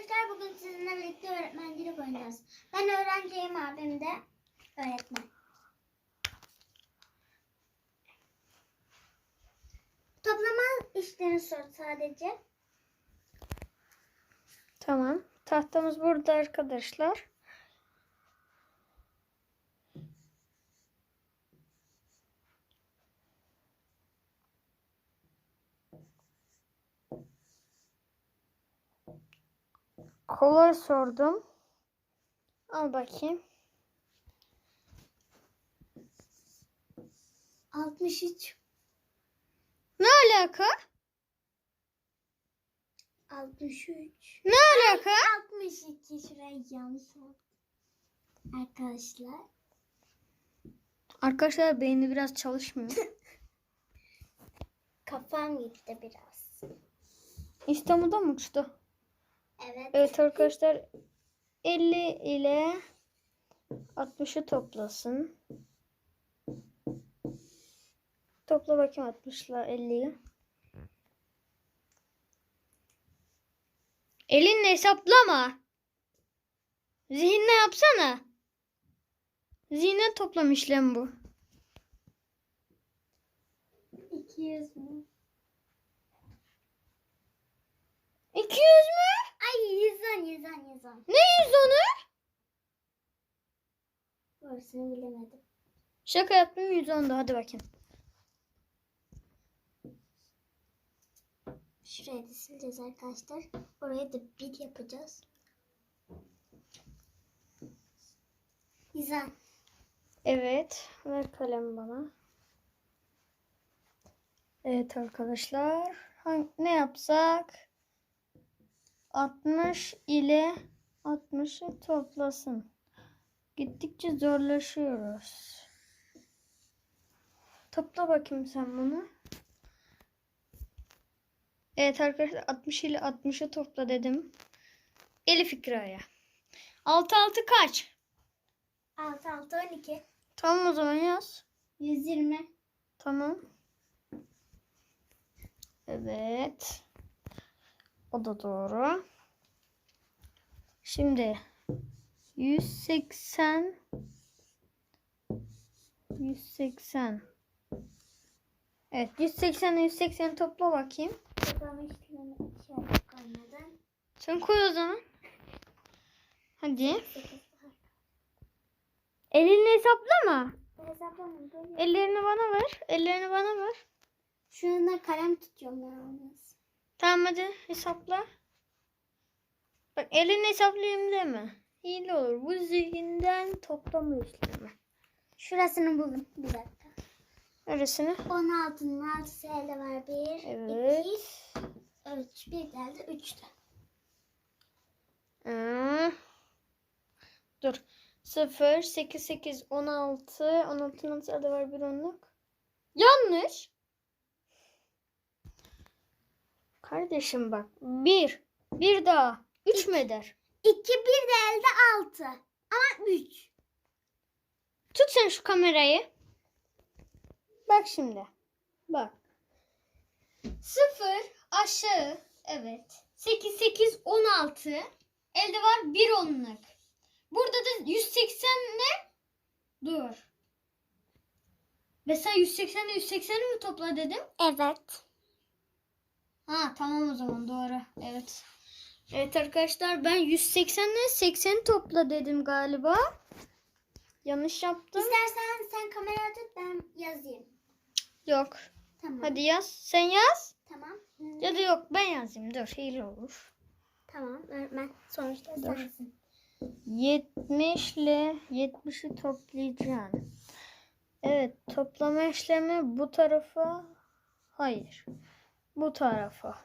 arkadaşlar bugün sizinle birlikte öğretmencilik oynayacağız. Ben öğrenciyim abim de öğretmen. Toplama işlerini sor sadece. Tamam. Tahtamız burada arkadaşlar. Kolay sordum. Al bakayım. 63. Ne alaka? 63. Ne alaka? 62 şurayı yanlış yaptım. Arkadaşlar. Arkadaşlar beyni biraz çalışmıyor. Kafam gitti biraz. İstanbul'da mı uçtu? Evet. Evet arkadaşlar 50 ile 60'ı toplasın. Topla bakayım 60 ile 50'yi. Elinle hesaplama. Zihinle yapsana. Zihne toplam işlem bu. 200 mü? 200 mü? Ay 110 110 110. Ne 110'u? Orasını bilemedim. Şaka yaptım 110'du hadi bakayım. Şurayı da sileceğiz arkadaşlar. Oraya da bir yapacağız. Güzel. Evet. Ver kalem bana. Evet arkadaşlar. Hangi, ne yapsak? 60 ile 60'ı toplasın. Gittikçe zorlaşıyoruz. Topla bakayım sen bunu. Evet arkadaşlar 60 ile 60'ı topla dedim. Elif İkra'ya. 6 6 kaç? 6 6 12. Tamam o zaman yaz. 120. Tamam. Evet. O da doğru. Şimdi 180 180 Evet 180 180 topla bakayım. Sen koy o zaman. Hadi. 8 daha. Elinle hesaplama. Hesaplamam böyle. Ellerini bana ver. Ellerini bana ver. Şuna kalem tutuyorum yalnız. Tamam hadi hesapla. Bak elini hesaplayayım deme. Hile olur. Bu zihinden toplama işlemi. Şurasını buldum. Bir dakika. Öylesine. 16'nın 6'sı elde var. 1, Evet. 2, 3. Bir geldi 3 de. Hmm. Dur. 0, 8, 8, 16. 16'nın altı elde var bir onluk. Yanlış. Kardeşim bak. 1. Bir daha. 3 mü eder? 2, 1 de elde 6. Ama 3. Tut sen şu kamerayı. Bak şimdi. Bak. 0 aşağı. Evet. 8 8 16. Elde var 1 onluk. Burada da 180 ne? Dur. Ve sen 180 ile 180'i mi topla dedim? Evet. Ha tamam o zaman doğru. Evet. Evet arkadaşlar ben 180 ile 80 topla dedim galiba. Yanlış yaptım. İstersen sen kamera tut ben yazayım. Yok. Tamam. Hadi yaz. Sen yaz. Tamam. Ya da yok ben yazayım. Dur hile olur. Tamam öğretmen. Sonuçta Dur. sensin. 70 ile 70'i toplayacaksın. Evet toplama işlemi bu tarafa. Hayır. Bu tarafa.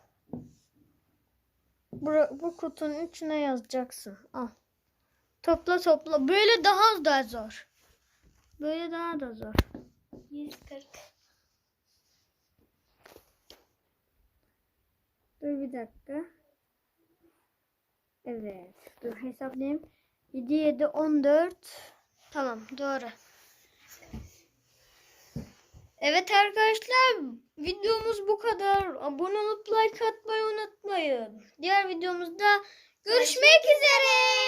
Bu, bu kutunun içine yazacaksın. Al. Topla topla. Böyle daha da zor. Böyle daha da zor. 140. Dur bir dakika. Evet. Dur hesaplayayım. 7 7 14. Tamam doğru. Evet arkadaşlar videomuz bu kadar. Abone olup like atmayı unutmayın. Diğer videomuzda Görüşmek üzere.